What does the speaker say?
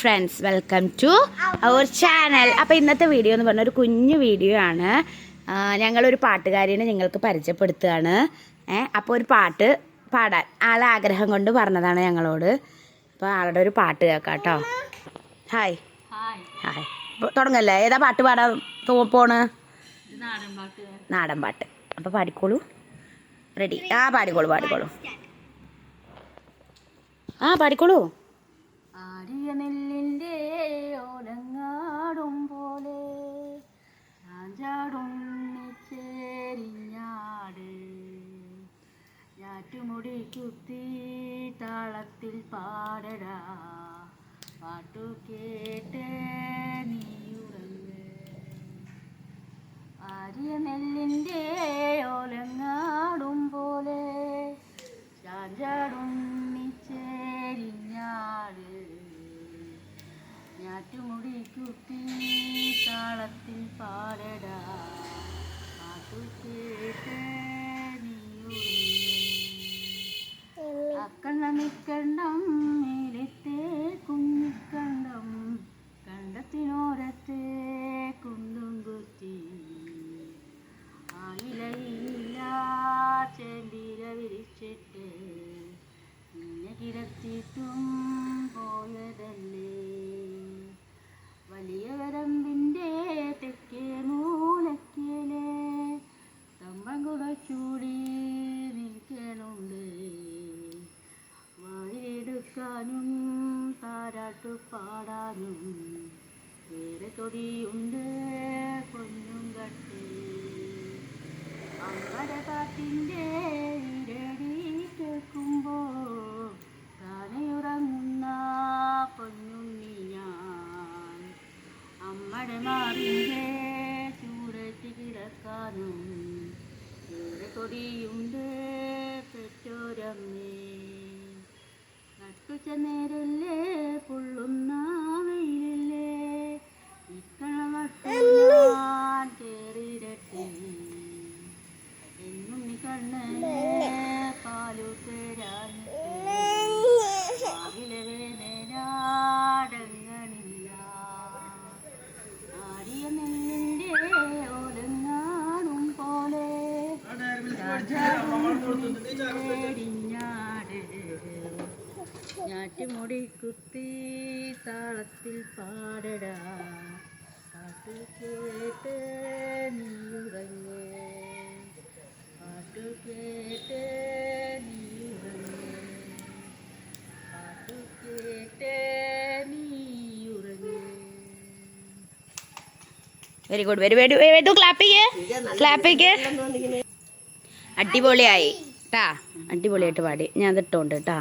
Friends welcome to our channel അപ്പോൾ ഇന്നത്തെ video എന്ന് പറഞ്ഞ ഒരു കുഞ്ഞു വീഡിയോ ആണ്. ഞങ്ങളൊരു പാട്ടുകാരിനെ നിങ്ങൾക്ക് പരിചയപ്പെടുത്തുകയാണ്. അപ്പോൾ ഒരു പാട്ട് പാടാൻ ആളെ ആഗ്രഹം കൊണ്ട് പറഞ്ഞതാണ് ഞങ്ങളോട്. അപ്പോൾ ആളുടെ ഒരു പാട്ട് കേൾക്കാം കേട്ടോ. ഹായ് ഹായ് തുടങ്ങല്ലേ? ഏതാ പാട്ട് പാടാൻ പോണ്? നാടൻ പാട്ട്. അപ്പോൾ പാടിക്കോളൂ. റെഡി ആ പാടിക്കോളൂ പാടിക്കോളൂ. ആ പാടിക്കോളൂ. ആടിയ കുത്തി താളത്തിൽ പാടടാ. പാട്ടു കേട്ട് നെല്ലിന്റെ ഓലങ്ങാടും പോലെ ചാഞ്ചാടും ചേരിഞ്ഞാട് ഞാറ്റുമുടി കുത്തി താളത്തിൽ പാടടാ. പാട്ടു കേട്ട് കിടത്തിയിട്ടും പോയതല്ലേ. വലിയ വരമ്പിന്റെ തെക്കേ മൂലക്കേലെ തമ്പം കുടച്ചൂടി നിൽക്കണുണ്ട് വായിലെടുക്കാനും താരാട്ടു പാടാനും വേറെ കൊടിയുണ്ട് മാറിന്റെ ചൂടറ്റ് കിടക്കാനും കൊടിയുണ്ട് പെറ്റോരമ്മേ നട്ടുച്ച നേരല്ലേ പൊള്ളുന്ന വെയിലല്ലേ ഇക്കണവട്ടം ഞാൻ കേറിയിരട്ടെ എന്നും നീ പാലു തരാൻ വേദനാടങ്ങണില്ല ഞാറ്റുമുടി കുത്തി താളത്തിൽ പാടടാ. പാട്ട് കേട്ട് നീയുറങ്ങേ. പാട്ട് കേട്ട് നീയുറങ്ങേ. പാട്ട് കേട്ട് നീയുറങ്ങേ. Very good very very very ക്ലാപ്പിക്ക് ക്ലാപ്പിക്ക് അടിപൊളിയായി. ട്ടാ അടിപൊളിയായിട്ട് പാടി. ഞാൻ അത് ഇട്ടോണ്ട് കേട്ടാ